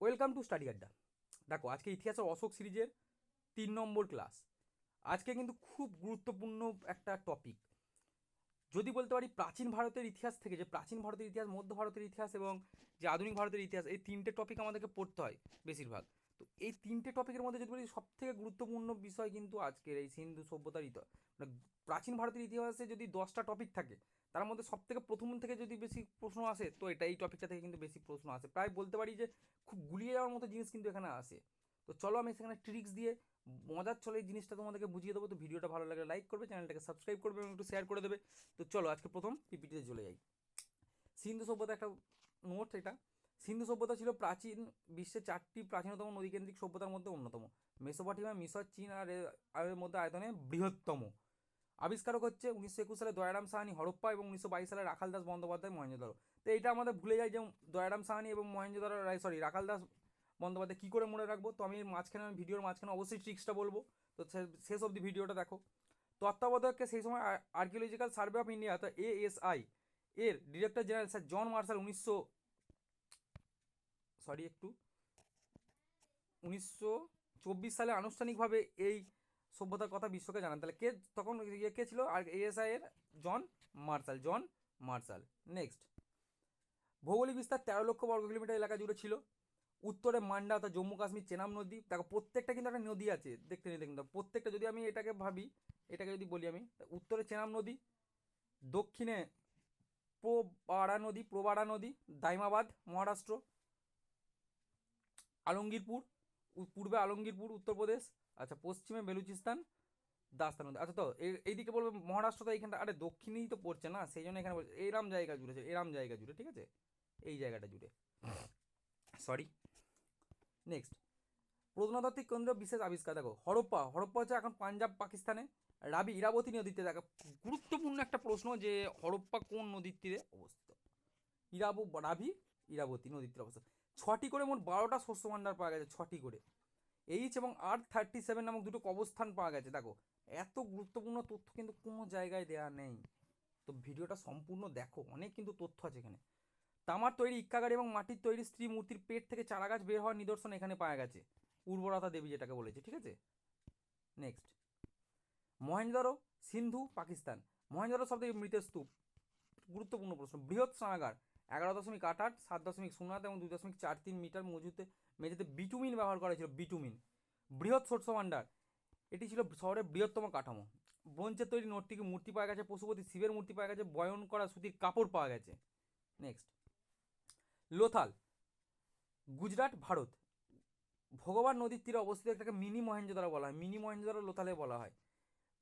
Welcome to study আড্ডা। দেখো, আজকে ইতিহাসের অশোক সিরিজের তিন নম্বর ক্লাস। আজকে কিন্তু খুব গুরুত্বপূর্ণ একটা টপিক যদি বলতে পারি, প্রাচীন ভারতের ইতিহাস থেকে, যে প্রাচীন ভারতের ইতিহাস, মধ্য ভারতের ইতিহাস এবং যে আধুনিক ভারতের ইতিহাস, এই তিনটে টপিক আমাদেরকে পড়তে হয় বেশিরভাগ। তো এই তিনটে টপিকের মধ্যে যদি বলি সব থেকে গুরুত্বপূর্ণ বিষয় কিন্তু আজকের এই সিন্ধু সভ্যতার ইতিহাস। মানে প্রাচীন ভারতের ইতিহাসে যদি দশটা টপিক থাকে তার মধ্যে সব থেকে প্রথম থেকে যদি বেশি প্রশ্ন আসে, তো এটা এই টপিকটা থেকে কিন্তু বেশি প্রশ্ন আসে। প্রায় বলতে পারি যে খুব গুলিয়ে যাওয়ার মতো জিনিস কিন্তু এখানে আসে। তো চলো আমি সেখানে ট্রিক্স দিয়ে মজার চলে এই জিনিসটা তোমাদেরকে বুঝিয়ে দেবো। তো ভিডিওটা ভালো লাগলে লাইক করবে, চ্যানেলটাকে সাবস্ক্রাইব করবে এবং একটু শেয়ার করে দেবে। তো চলো আজকে প্রথম পিপিটিতে চলে যাই। সিন্ধু সভ্যতা একটা নোট এটা। সিন্ধু সভ্যতা ছিল প্রাচীন, বিশ্বের চারটি প্রাচীনতম নদীকেন্দ্রিক সভ্যতার মধ্যে অন্যতম। মেসোপটেমিয়া, মিশর, চীন আর এর মধ্যে আয়তনে বৃহত্তম। আবিষ্কারক হচ্ছে উনিশশো একুশ সালে দয়ারাম সাহানি হরপ্পা এবং উনিশশো বাইশ সালে রাখাল দাস বন্দ্যোপাধ্যায় মহেঞ্জোদারো তো এটা আমাদের ভুলে যাই যে দয়ারাম সাহানি এবং মহেঞ্জোদারো সরি রাখাল দাস বন্দ্যোপাধ্যায় কী করে মনে রাখব? তো আমি মাঝখানে, আমি ভিডিওর মাঝখানে অবশ্যই ট্রিক্সটা বলব। তো শেষ অবধি ভিডিওটা দেখো। তত্ত্বাবধায়ককে সেই সময় আর্কিওলজিক্যাল সার্ভে অফ ইন্ডিয়া তো এএসআই এর director general sir John Marshall উনিশশো সরি একটু, উনিশশো চব্বিশ সালে আনুষ্ঠানিকভাবে এই সভ্যতার কথা বিশ্বকে জানান। তাহলে কে তখন ইয়ে কে ছিল? আর এএসআই এর John Marshall John Marshall. Next ভৌগোলিক বিস্তার তেরো লক্ষ বর্গ কিলোমিটার এলাকা জুড়ে ছিল। উত্তরে মান্ডা অর্থাৎ জম্মু কাশ্মীর চেনাম নদী। দেখো, প্রত্যেকটা কিন্তু একটা নদী আছে। দেখতে নিতে কিন্তু প্রত্যেকটা যদি আমি এটাকে ভাবি, এটাকে যদি বলি আমি উত্তরে চেনাম নদী, দক্ষিণে প্রবাড়া নদী প্রবাড়া নদী, দাইমাবাদ, মহারাষ্ট্র, আলমগীরপুর, পূর্বে আলমগীরপুর, উত্তরপ্রদেশ আচ্ছা পশ্চিমে বেলুচিস্তান দাস্তান আচ্ছা তো এই- এইদিকে বলব মহারাষ্ট্র তো এইখানটা আরে দক্ষিণেই তো পড়ছে না সেই জন্য এখানে বলছে এরাম জায়গা জুড়ে আছে, এরাম জায়গা জুড়ে ঠিক আছে? এই জায়গাটা জুড়ে। সরি নেক্সট প্রত্নতাত্ত্বিক কেন্দ্র বিশেষ আবিষ্কার দেখো হরপ্পা হরপ্পা হচ্ছে এখন পাঞ্জাব পাকিস্তানে। রাবি ইরাবতী নদীতে দেখো গুরুত্বপূর্ণ একটা প্রশ্ন যে হরপ্পা কোন নদীর তীরে অবস্থিত? ইরাবু রাভি ইরাবতী নদীর তীরে অবস্থিত। ছটি করে মোট বারোটা শস্য ভাণ্ডার পাওয়া গেছে ছটি করে। এইচ এবং আর থার্টি সেভেন নামক দুটো কবস্থান পাওয়া গেছে। দেখো, এত গুরুত্বপূর্ণ তথ্য কিন্তু কোনো জায়গায় দেওয়া নেই। তো ভিডিওটা সম্পূর্ণ দেখো, অনেক কিন্তু তথ্য আছে এখানে। তামার তৈরি ইক্কাগাড়ি এবং মাটির তৈরি স্ত্রী মূর্তির পেট থেকে চারা গাছ বের হওয়ার নিদর্শন এখানে পাওয়া গেছে। উর্বরতা দেবী যেটাকে বলেছে, ঠিক আছে? নেক্সট মহেঞ্জোদারো সিন্ধু, পাকিস্তান। মহেঞ্জোদারো শব্দে মৃতের স্তূপ। গুরুত্বপূর্ণ প্রশ্ন। বৃহৎ স্নানাগার। এগারো দশমিক আট আট, সাত দশমিক শূন্য আট এবং দুই দশমিক চার তিন মিটার মজুতে মেঝেতে বিটুমিন ব্যবহার করা হয়েছিল বিটুমিন বৃহৎ শস্য ভাণ্ডার, এটি ছিল শহরের বৃহত্তম কাঠামো। ব্রোঞ্জের তৈরি নোটটিকে মূর্তি পাওয়া গেছে, পশুপতি শিবের মূর্তি পাওয়া গেছে, বয়ন করা সুতির কাপড় পাওয়া গেছে। নেক্সট লোথাল, গুজরাট, ভারত। ভগবান নদীর তীরে অবস্থিত একটাকে মিনি মহেঞ্জোদারো বলা হয়, মিনি মহেঞ্জোদারো লোথালে বলা হয়।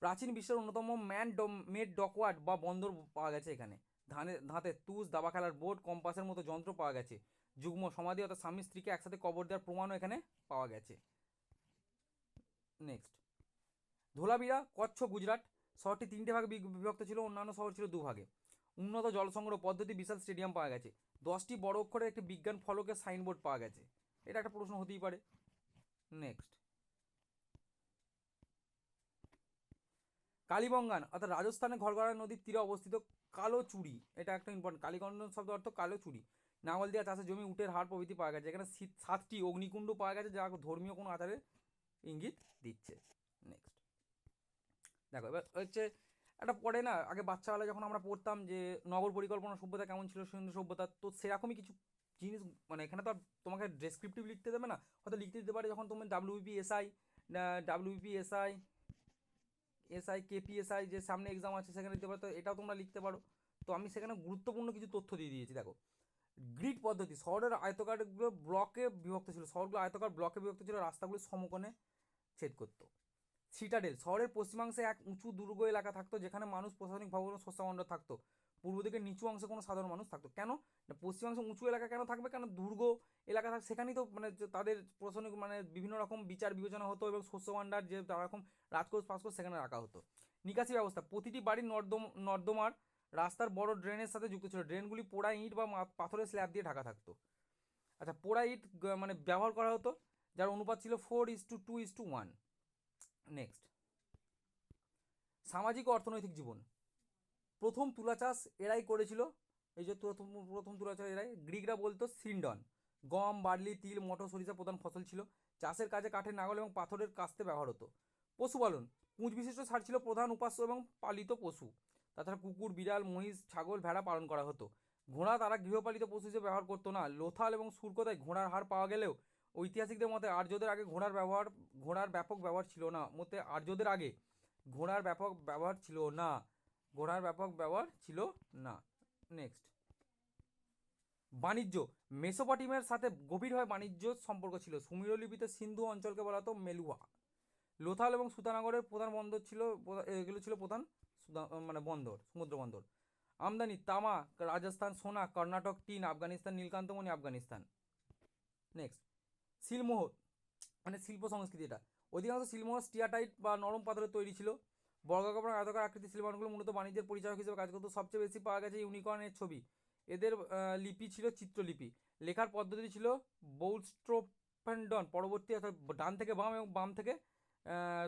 প্রাচীন বিশ্বের অন্যতম ম্যান মেড ডকওয়ার্ড বা বন্দর পাওয়া গেছে এখানে। ধানে, ধাতে তুষ, দাবা খেলার বোর্ড, কম্পাসের মতো যন্ত্র পাওয়া গেছে। যুগ্ম সমাধি অর্থাৎ স্বামী স্ত্রীকে একসাথে কবর দেওয়ার প্রমাণও এখানে পাওয়া গেছে। নেক্সট ধোলাবিরা কচ্ছ, গুজরাট। শহরটি তিনটে ভাগে বিভক্ত ছিল, অন্যান্য শহর ছিল দুভাগে উন্নত জল সংগ্রহ পদ্ধতি, বিশাল স্টেডিয়াম পাওয়া গেছে। দশটি বড় অক্ষরের একটি বিজ্ঞান ফলকের সাইনবোর্ড পাওয়া গেছে। এটা একটা প্রশ্ন হতেই পারে। নেক্সট কালীবঙ্গান, অর্থাৎ রাজস্থানে ঘরগড়া নদীর তীরে অবস্থিত কালো চুড়ি এটা একটা ইম্পর্টেন্ট কালীগঞ্জন শব্দ অর্থ কালো চুড়ি নাঙল চাষের জমি, উটের হাড় প্রভৃতি পাওয়া গেছে। এখানে সাতটি অগ্নিকুণ্ড পাওয়া গেছে, যা ধর্মীয় কোনো আচারের ইঙ্গিত দিচ্ছে। নেক্সট দেখো, এবার হচ্ছে একটা পড়ে না, আগে বাচ্চাবেলায় যখন আমরা পড়তাম যে নগর পরিকল্পনা সভ্যতা কেমন ছিল সিন্ধু সভ্যতা, তো সেরকমই কিছু জিনিস মানে এখানে তো আর তোমাকে ডেসক্রিপটিভ লিখতে দেবে না, হয়তো লিখতে দিতে পারে যখন তুমি WP SI WP SI SI KPSI যে সামনে এক্সাম আছে সেখানে দিতে পারো, তো এটাও তোমরা লিখতে পারো। তো আমি সেখানে গুরুত্বপূর্ণ কিছু তথ্য দিয়ে দিয়েছি, দেখো। গ্রিড পদ্ধতি, শহরের আয়তকারগুলো ব্লকে বিভক্ত ছিল। শহরগুলো আয়তকার ব্লকে বিভক্ত ছিল, রাস্তাগুলো সমকোণে ছেদ করতো। সিটাডেল শহরের পশ্চিমাংশে এক উঁচু দুর্গ এলাকা থাকতো, যেখানে মানুষ প্রশাসনিক ভবন ও শস্যমণ্ডল থাকতো। পূর্ব দিকে নিচু অংশে কোনো সাধারণ মানুষ থাকতো। কেন? না পশ্চিমাংশে উঁচু এলাকা কেন থাকবে? কেন? দুর্গ এলাকা থাক সেখানেই তো মানে তাদের প্রশাসনিক মানে বিভিন্ন রকম বিচার বিবেচনা হতো এবং শস্য ভাণ্ডার যে রকম রাজকোষ ফাজকোষ সেখানে রাখা হতো। নিকাশি ব্যবস্থা, প্রতিটি বাড়ির নর্দম নর্দমার রাস্তার বড় ড্রেনের সাথে যুক্ত ছিল। ড্রেনগুলি পোড়া ইট বা পাথরের স্ল্যাব দিয়ে ঢাকা থাকতো। আচ্ছা পোড়া ইট মানে ব্যবহার করা হতো, যার অনুপাত ছিল four is to two is to one next সামাজিক ও অর্থনৈতিক জীবন। প্রথম তুলা চাষ এরাই করেছিল। এই যে প্রথম প্রথম তুলা চাষ এরাই। গ্রিকরা বলতো সিন্ডন। গম, বার্লি, তিল, মটর, সরিষা প্রধান ফসল ছিল। চাষের কাজে কাঠের নাগল এবং পাথরের কাস্তে ব্যবহার হতো। পশুপালন পুঁজ বিশিষ্ট সার ছিল প্রধান উপাস্য এবং পালিত পশু। তাছাড়া কুকুর, বিড়াল, মহিষ, ছাগল, ভেড়া পালন করা হতো। ঘোড়া তারা গৃহপালিত পশু হিসেবে ব্যবহার করতো না। লোথাল এবং সুরকোতায় ঘোড়ার হাড় পাওয়া গেলেও ঐতিহাসিকদের মতে আর্যদের আগে ঘোড়ার ব্যবহার, ঘোড়ার ব্যাপক ব্যবহার ছিল না। মতে আর্যদের আগে ঘোড়ার ব্যাপক ব্যবহার ছিল না। ঘোড়ার ব্যাপক ব্যবহার ছিল না। নেক্সট বাণিজ্য। মেসোপটিমের সাথে গভীরভাবে বাণিজ্য সম্পর্ক ছিল। সুমেরীয় লিপিতে সিন্ধু অঞ্চলকে বলা হতো মেলুয়া। লোথাল এবং সুতানগরের প্রধান বন্দর ছিল, এগুলো ছিল প্রধান মানে বন্দর, সমুদ্র বন্দর। আমদানি, তামা, রাজস্থান, সোনা, কর্ণাটক, টিন, আফগানিস্তান, নীলকান্তমণি, আফগানিস্তান। নেক্সট শিলমোহর মানে শিল্প সংস্কৃতি এটা। অধিকাংশ শিলমোহর স্টিয়াটাইট বা নরম পাথরের তৈরি ছিল। বর্গাকার আয়তাকার আকৃতির শিলমানগুলো মূলত বাণিজ্যের পরিচালক হিসেবে কাজ করতো। সবচেয়ে বেশি পাওয়া গেছে ইউনিকর্নের ছবি। এদের লিপি ছিল চিত্রলিপি। লেখার পদ্ধতি ছিল বৌলস্ট্রোপেন্ডন পরবর্তী অর্থাৎ ডান থেকে বাম এবং বাম থেকে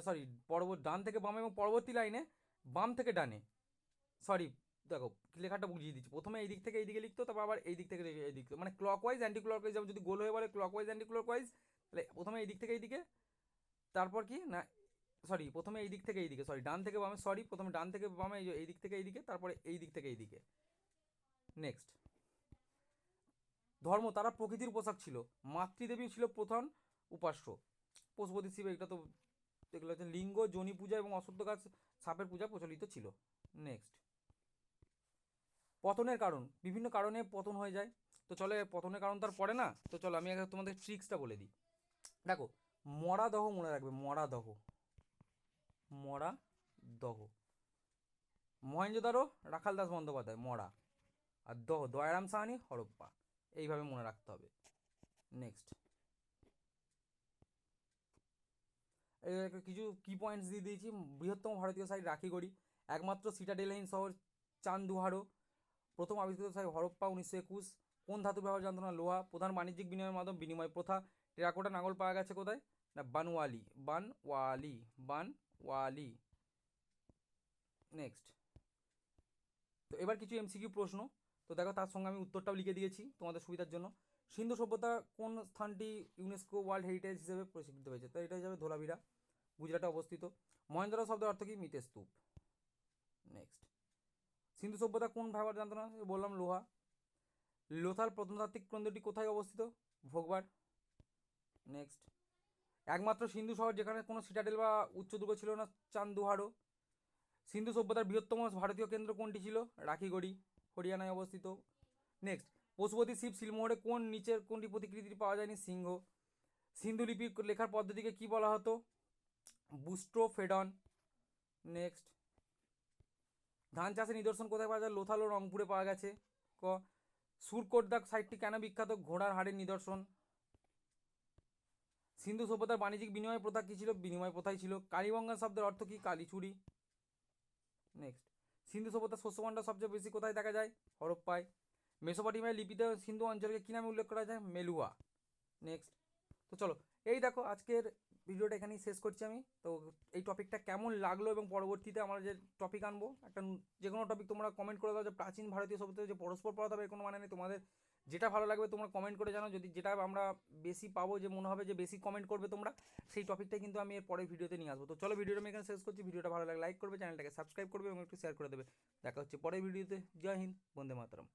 সরি পরবর্তী ডান থেকে বাম এবং পরবর্তী লাইনে বাম থেকে ডানে। সরি দেখো, লেখাটা বুঝিয়ে দিচ্ছি। প্রথমে এই দিক থেকে এই দিকে লিখতো, তারপর আবার এই দিক থেকে এই দিক। মানে clockwise anticlockwise যেমন যদি গোল হয়ে বলে clockwise anticlockwise তাহলে প্রথমে এই দিক থেকে এই দিকে, তারপর কি? না সরি প্রথমে এই দিক থেকে এই দিকে সরি ডান থেকে বামে সরি প্রথমে ডান থেকে বামে, এই দিক থেকে এই দিকে, তারপরে এই দিক থেকে এই দিকে। নেক্সট ধর্ম, তারা প্রকৃতির পোশাক ছিল। মাতৃদেবী ছিল প্রধান উপাস্য। পশুপতি শিব এটা তো এগুলো হচ্ছে লিঙ্গ, জনি পূজা এবং অশুদ্ধ গাছ, সাপের পূজা প্রচলিত ছিল। নেক্সট পতনের কারণ, বিভিন্ন কারণে পতন হয়ে যায়। তো চলে, পতনের কারণ তার পড়ে না। তো চলো, আমি তোমাদের ট্রিক্সটা বলে দিই। দেখো মরা দহ মনে রাখবে মরা দহ মরা দহ মহেঞ্জোদারো রাখাল দাস বন্দ্যোপাধ্যায়, মরা। আর দহ দয়ারাম সাহানি, হরপ্পা। এইভাবে মনে রাখতে হবে। নেক্সট কিছু কি পয়েন্টস দিয়ে দিয়েছি। বৃহত্তম ভারতীয় সাইট রাখিগড়ি একমাত্র সিটাডেলাইন শহর চান্দুহারো। প্রথম আবিষ্কৃত সাইট হরপ্পা উনিশশো একুশ। কোন ধাতু ব্যবহার না লোহা? প্রধান বাণিজ্যিক বিনিময়ের মাধ্যম বিনিময় প্রথা। টেরাকোটা নাঙল পাওয়া গেছে কোথায়? না, বানওয়ালি বানওয়ালি বানওয়ালি। নেক্সট তো এবার কিছু এমসিকিউ প্রশ্ন। তো দেখো, তার সঙ্গে আমি উত্তরটাও লিখে দিয়েছি তোমাদের সুবিধার জন্য। সিন্ধু সভ্যতা কোন স্থানটি ইউনেস্কো ওয়ার্ল্ড হেরিটেজ হিসেবে প্রস্বীকৃত হয়েছে? তো এটা হিসাবে ধোলাভিরা গুজরাটে অবস্থিত। মহেন্দ্র শব্দের অর্থ কি? মিতে স্তূপ। নেক্সট সিন্ধু সভ্যতা কোন ব্যবহার জানতো না বললাম লোহা। লোথাল প্রত্নতাত্ত্বিক কেন্দ্রটি কোথায় অবস্থিত? ভোগবার নেক্সট একমাত্র সিন্ধু শহর যেখানে কোনো সিটাডেল বা উচ্চদুর্গ ছিল না চান্দুহারো সিন্ধু সভ্যতার বৃহত্তম ভারতীয় কেন্দ্র কোনটি ছিল? রাখিগড়ি, হরিয়ানায় অবস্থিত। নেক্সট পশুপতি শিব শিলমোহরে কোন নিচের কোনটি প্রতিকৃতি পাওয়া যায়নি? সিংহ। সিন্ধু লিপির লেখার পদ্ধতিকে কি বলা হতো? বুস্ট্রোফেডন। নেক্সট ধান চাষের নিদর্শন কোথায় পাওয়া যায়? লোথালো রংপুরে পাওয়া গেছে। ক. সুরকোটদাগ সাইটটি কেন বিখ্যাত? ঘোড়ার হাড়ের নিদর্শন। সিন্ধু সভ্যতার বাণিজ্যিক বিনিময় প্রথা কী ছিল? বিনিময় প্রথাই ছিল। কালীবঙ্গা শব্দের অর্থ কী? কালীচুরি। নেক্সট সিন্ধু সভ্যতার শস্য ভাণ্ডার সবচেয়ে বেশি কোথায় দেখা যায়? হরপ্পায়। মেসোপটিমায় লিপিতে সিন্ধু অঞ্চলকে কী নামে উল্লেখ করা যায়? মেলুয়া। নেক্সট তো চলো, এই দেখো আজকের ভিডিওটা এখানেই শেষ করছি আমি। তো এই টপিকটা কেমন লাগল এবং পরবর্তীতে আমরা যে টপিক আনব, একটা যে কোনো টপিক তোমরা কমেন্ট করে দাও যে প্রাচীন ভারতীয় সভ্যতা যে পরস্পর পড়াতে হবে, কোনো মানে নেই। তোমাদের যেটা ভালো লাগবে তোমরা কমেন্ট করে জানাও। যদি যেটা আমরা বেশি পাবো, যে মনে হবে যে বেশি কমেন্ট করবে তোমরা, সেই টপিকটাই কিন্তু আমি এর পরের ভিডিওতে নিয়ে আসব। তো চলো ভিডিওটা আমি এখানে শেষ করছি। ভিডিওটা ভালো লাগে লাইক করবে চ্যানেলটাকে সাবস্ক্রাইব করবে এবং একটু শেয়ার করে দেবে। দেখা হচ্ছে পরের ভিডিওতে। জয় হিন্দ, বন্দে মাতরম।